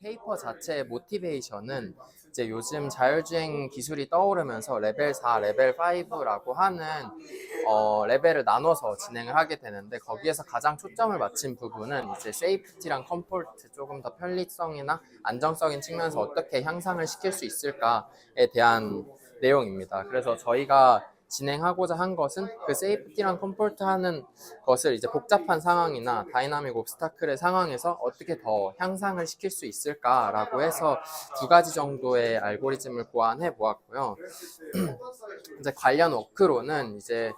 페이퍼 자체의 모티베이션은 이제 요즘 자율주행 기술이 떠오르면서 레벨 4, 레벨 5라고 하는 어, 레벨을 나눠서 진행을 하게 되는데 거기에서 가장 초점을 맞춘 부분은 이제 세이프티랑 컴포트 조금 더 편리성이나 안정적인 측면에서 어떻게 향상을 시킬 수 있을까에 대한 내용입니다. 그래서 저희가 진행하고자 한 것은 그 세이프티랑 컴포트 하는 것을 이제 복잡한 상황이나 다이나믹 옵스타클의 상황에서 어떻게 더 향상을 시킬 수 있을까라고 해서 두 가지 정도의 알고리즘을 고안해 보았고요. 이제 관련 워크로는 이제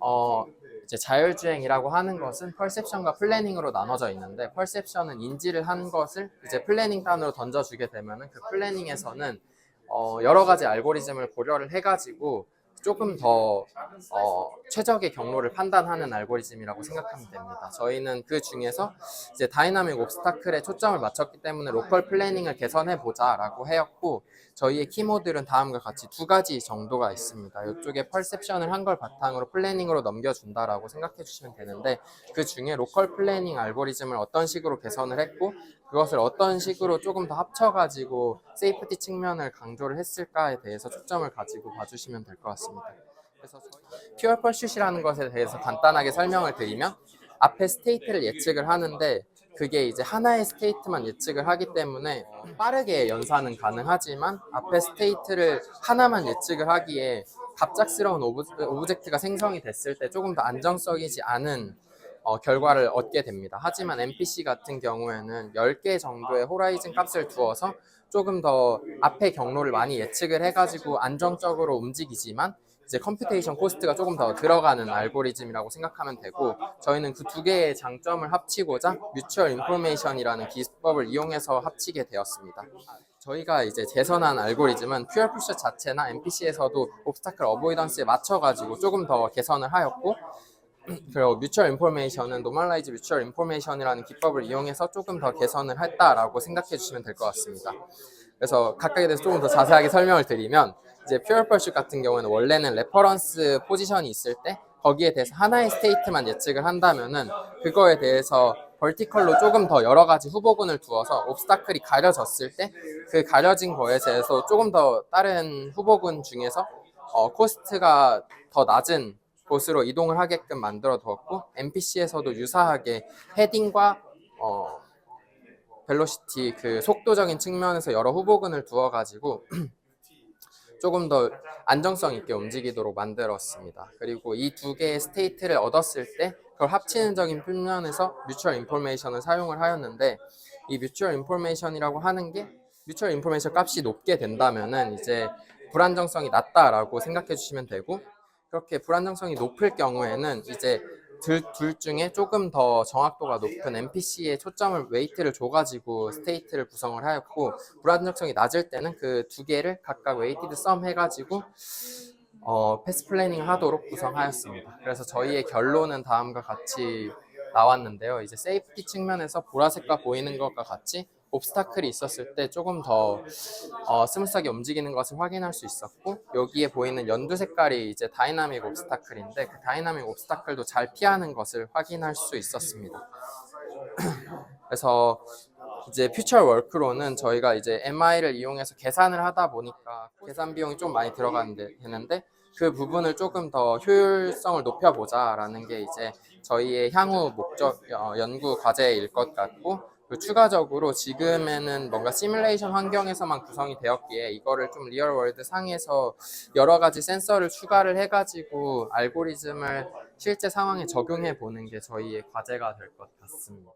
어 이제 자율주행이라고 하는 것은 퍼셉션과 플래닝으로 나눠져 있는데 퍼셉션은 인지를 한 것을 이제 플래닝 단으로 던져주게 되면은 그 플래닝에서는 어 여러 가지 알고리즘을 고려를 해가지고 조금 더 어, 최적의 경로를 판단하는 알고리즘이라고 생각하면 됩니다. 저희는 그 중에서 이제 다이나믹 옵스타클에 초점을 맞췄기 때문에 로컬 플래닝을 개선해 보자라고 해였고 저희의 키모들은 다음과 같이 두 가지 정도가 있습니다. 이쪽에 퍼셉션을 한 걸 바탕으로 플래닝으로 넘겨준다라고 생각해 주시면 되는데 그 중에 로컬 플래닝 알고리즘을 어떤 식으로 개선을 했고 그것을 어떤 식으로 조금 더 합쳐가지고 세이프티 측면을 강조를 했을까에 대해서 초점을 가지고 봐주시면 될 것 같습니다. 그래서 저희 퓨어 펄슛이라는 것에 대해서 간단하게 설명을 드리면 앞에 스테이트를 예측을 하는데 그게 이제 하나의 스테이트만 예측을 하기 때문에 빠르게 연산은 가능하지만 앞에 스테이트를 하나만 예측을 하기에 갑작스러운 오브, 오브젝트가 생성이 됐을 때 조금 더 안정적이지 않은 어, 결과를 얻게 됩니다. 하지만 NPC 같은 경우에는 10개 정도의 호라이즌 값을 두어서 조금 더 앞에 경로를 많이 예측을 해가지고 안정적으로 움직이지만 이제 컴퓨테이션 코스트가 조금 더 들어가는 알고리즘이라고 생각하면 되고 저희는 그 두 개의 장점을 합치고자 뮤추얼 인포메이션이라는 기법을 이용해서 합치게 되었습니다. 저희가 이제 개선한 알고리즘은 퓨어 푸셔 자체나 NPC에서도 옵스타클 어보이던스에 맞춰가지고 조금 더 개선을 하였고 그리고 뮤추얼 인포메이션은 노멀라이즈 뮤추얼 인포메이션이라는 기법을 이용해서 조금 더 개선을 했다라고 생각해 주시면 될 것 같습니다. 그래서 각각에 대해서 조금 더 자세하게 설명을 드리면 이제 퓨어 펄슛 같은 경우는 원래는 레퍼런스 포지션이 있을 때 거기에 대해서 하나의 스테이트만 예측을 한다면은 그거에 대해서 벌티컬로 조금 더 여러 가지 후보군을 두어서 옵스타클이 가려졌을 때 그 가려진 거에 대해서 조금 더 다른 후보군 중에서 어, 코스트가 더 낮은 곳으로 이동을 하게끔 만들어 두었고 NPC에서도 유사하게 헤딩과 어, 벨로시티 그 속도적인 측면에서 여러 후보군을 두어 가지고 조금 더 안정성 있게 움직이도록 만들었습니다. 그리고 이 두 개의 스테이트를 얻었을 때 그걸 합치는 적인 측면에서 뮤추얼 인포메이션을 사용을 하였는데 이 뮤추얼 인포메이션이라고 하는 게 뮤추얼 인포메이션 값이 높게 된다면은 이제 불안정성이 낮다라고 생각해 주시면 되고 그렇게 불안정성이 높을 경우에는 이제 둘, 둘 중에 조금 더 정확도가 높은 NPC에 초점을 웨이트를 줘가지고 스테이트를 구성을 하였고 불안정성이 낮을 때는 그 두 개를 각각 웨이티드 썸 해가지고 어, 패스 플래닝 하도록 구성하였습니다. 그래서 저희의 결론은 다음과 같이 나왔는데요. 이제 세이프티 측면에서 보라색과 보이는 것과 같이 옵스타클이 있었을 때 조금 더 어, 스무스하게 움직이는 것을 확인할 수 있었고 여기에 보이는 연두 색깔이 이제 다이나믹 옵스타클인데 그 다이나믹 옵스타클도 잘 피하는 것을 확인할 수 있었습니다. 그래서 이제 퓨처 월크로는 저희가 이제 MI를 이용해서 계산을 하다 보니까 계산 비용이 좀 많이 들어가는데 되는데 그 부분을 조금 더 효율성을 높여보자라는 게 이제 저희의 향후 목적 어, 연구 과제일 것 같고 그 추가적으로 지금에는 뭔가 시뮬레이션 환경에서만 구성이 되었기에 이거를 좀 리얼 월드 상에서 여러 가지 센서를 추가를 해가지고 알고리즘을 실제 상황에 적용해 보는 게 저희의 과제가 될 것 같습니다.